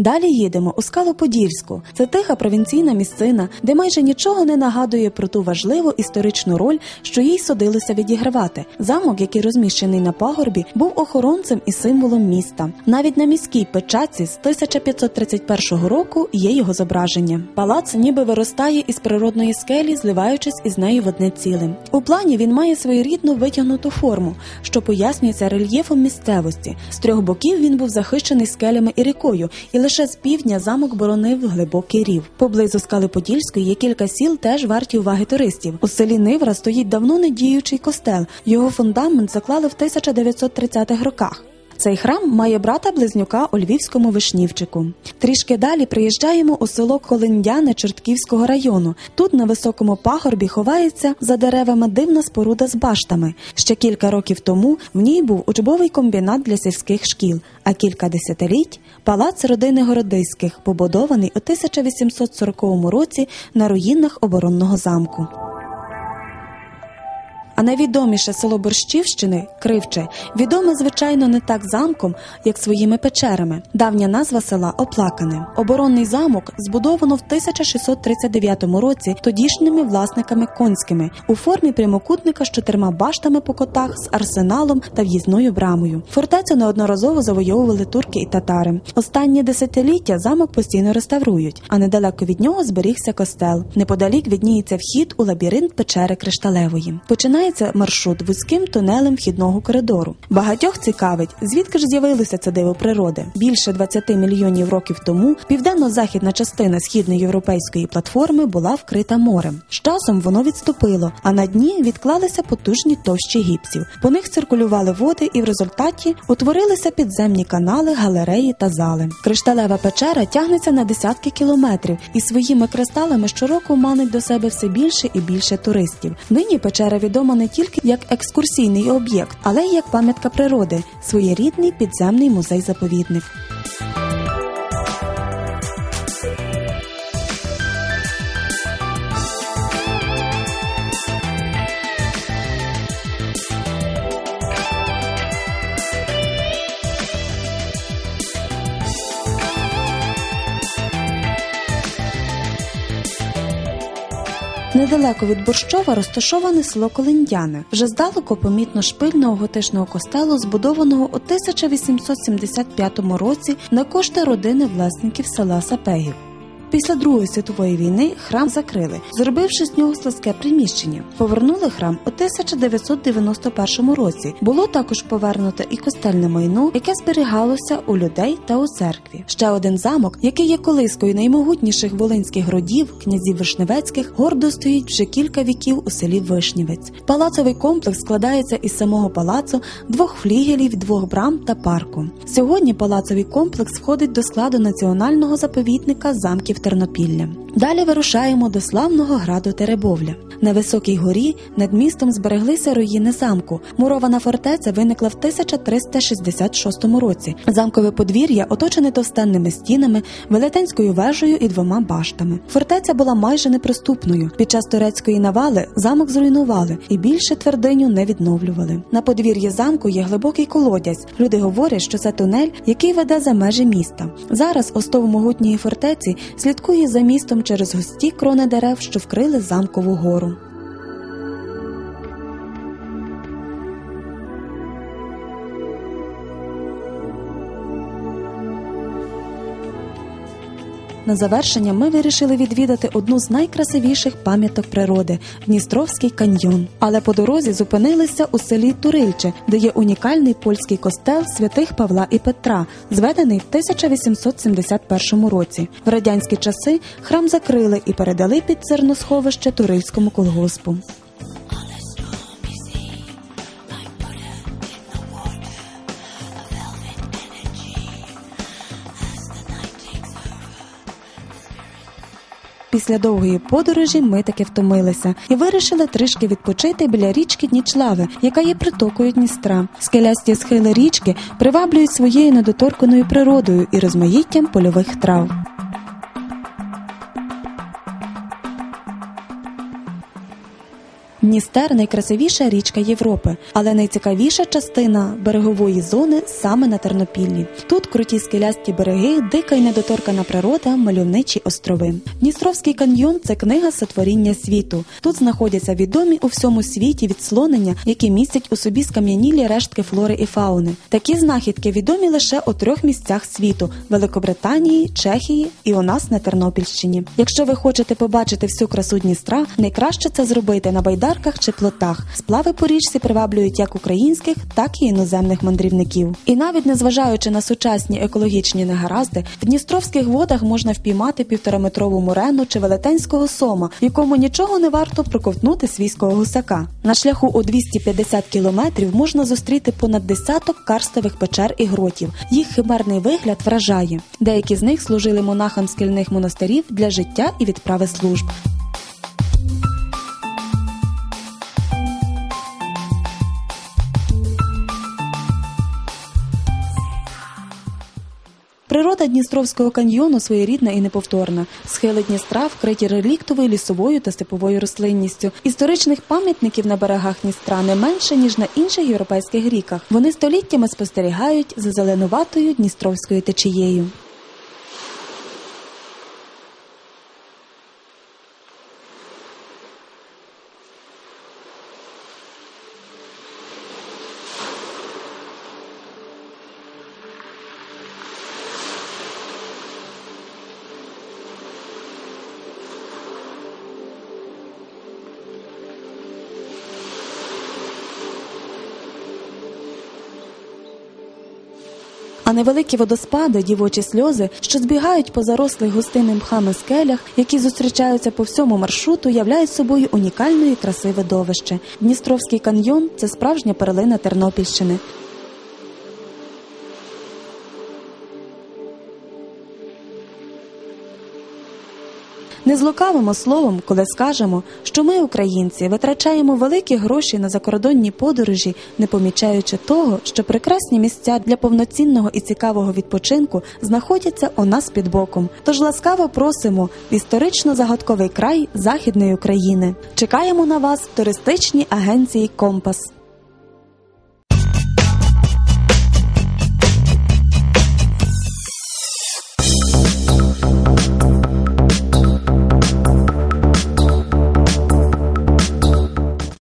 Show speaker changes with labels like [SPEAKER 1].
[SPEAKER 1] Далі їдемо у Скалоподільську. Це тиха провінційна місцина, де майже нічого не нагадує про ту важливу історичну роль, що їй судилося відігравати. Замок, який розміщений на пагорбі, був охоронцем і символом міста. Навіть на міській печатці з 1531 року є його зображення. Палац ніби виростає із природної скелі, зливаючись із нею в одне ціле. У плані він має своєрідну витягнуту форму, що пояснюється рельєфом місцевості. З трьох боків він був захищений скелями і рікою, і лише з півдня замок боронив глибокий рів. Поблизу скали Подільської є кілька сіл, теж варті уваги туристів. У селі Нивра стоїть давно недіючий костел. Його фундамент заклали в 1930-х роках. Цей храм має брата близнюка у Львівському вишнівчику. Трішки далі приїжджаємо у село Колиндяне Чортківського району. Тут на високому пагорбі ховається за деревами дивна споруда з баштами. Ще кілька років тому в ній був учбовий комбінат для сільських шкіл, а кілька десятиліть палац родини Городиських, побудований у 1840 році на руїнах оборонного замку. А найвідоміше село Борщівщини Кривче відоме, звичайно, не так замком, як своїми печерами. Давня назва села Оплакане. Оборонний замок збудовано в 1639 році тодішніми власниками конськими у формі прямокутника з чотирма баштами по котах з арсеналом та в'їзною брамою. Фортецю неодноразово завойовували турки і татари. Останні десятиліття замок постійно реставрують, а недалеко від нього зберігся костел. Неподалік відніється вхід у лабіринт печери Кришталевої. Починає Починається маршрут вузьким тунелем вхідного коридору. Багатьох цікавить, звідки ж з'явилося це диво природи. Більше 20 мільйонів років тому південно-західна частина східноєвропейської платформи була вкрита морем. З часом воно відступило, а на дні відклалися потужні товщі гіпсів. По них циркулювали води, і в результаті утворилися підземні канали, галереї та зали. Кришталева печера тягнеться на десятки кілометрів і своїми кристалами щороку манить до себе все більше і більше туристів. Нині печера відома не тільки як екскурсійний об'єкт, але й як пам'ятка природи, своєрідний підземний музей-заповідник. Недалеко від Борщова розташоване село Колиндяне. Вже здалеку помітно шпильного готичного костелу, збудованого у 1875 році на кошти родини власників села Сапегів. Після Другої світової війни храм закрили, зробивши з нього складське приміщення. Повернули храм у 1991 році. Було також повернуто і костельне майно, яке зберігалося у людей та у церкві. Ще один замок, який є колискою наймогутніших волинських родів, князів Вишневецьких, гордо стоїть вже кілька віків у селі Вишнівець. Палацовий комплекс складається із самого палацу, двох флігелів, двох брам та парку. Сьогодні палацовий комплекс входить до складу національного заповідника замків Тернопілля. Далі вирушаємо до славного граду Теребовля. На високій горі над містом збереглися руїни замку. Мурована фортеця виникла в 1366 році. Замкове подвір'я оточене товстенними стінами, велетенською вежею і двома баштами. Фортеця була майже неприступною. Під час турецької навали замок зруйнували і більше твердиню не відновлювали. На подвір'ї замку є глибокий колодязь. Люди говорять, що це тунель, який веде за межі міста. Зараз остов могутньої фортеці слідкує за містом через густі крони дерев, що вкрили замкову гору. На завершення ми вирішили відвідати одну з найкрасивіших пам'яток природи Дністровський каньйон. Але по дорозі зупинилися у селі Турильче, де є унікальний польський костел святих Павла і Петра, зведений в 1871 році. В радянські часи храм закрили і передали під зерносховище Турильському колгоспу. Після довгої подорожі ми таки втомилися і вирішили трішки відпочити біля річки Днічлави, яка є притокою Дністра. Скелясті схили річки приваблюють своєю недоторканою природою і розмаїттям польових трав. Дністер найкрасивіша річка Європи, але найцікавіша частина берегової зони саме на Тернопіллі. Тут круті скелясті береги, дика й недоторкана природа, мальовничі острови. Дністровський каньйон це книга сотворіння світу. Тут знаходяться відомі у всьому світі відслонення, які містять у собі скам'янілі рештки флори і фауни. Такі знахідки відомі лише у трьох місцях світу: Великобританії, Чехії і у нас на Тернопільщині. Якщо ви хочете побачити всю красу Дністра, найкраще це зробити на байдарках чи плотах. Сплави по річці приваблюють як українських, так і іноземних мандрівників. І навіть незважаючи на сучасні екологічні негаразди, в Дністровських водах можна впіймати півтораметрову мурену чи велетенського сома, якому нічого не варто проковтнути свійського гусака. На шляху у 250 кілометрів можна зустріти понад десяток карстових печер і гротів. Їх химерний вигляд вражає. Деякі з них служили монахам скільних монастирів для життя і відправи служб. Природа Дністровського каньйону своєрідна і неповторна. Схили Дністра вкриті реліктовою лісовою та степовою рослинністю. Історичних пам'ятників на берегах Дністра не менше ніж на інших європейських ріках. Вони століттями спостерігають за зеленуватою Дністровською течією. А невеликі водоспади, дівочі сльози, що збігають по зарослих густими мхами скелях, які зустрічаються по всьому маршруту, являють собою унікальної краси видовище. Дністровський каньйон це справжня перлина Тернопільщини. Не злукавимо словом, коли скажемо, що ми, українці, витрачаємо великі гроші на закордонні подорожі, не помічаючи того, що прекрасні місця для повноцінного і цікавого відпочинку знаходяться у нас під боком. Тож ласкаво просимо в історично загадковий край Західної України. Чекаємо на вас в туристичній агенції Компас.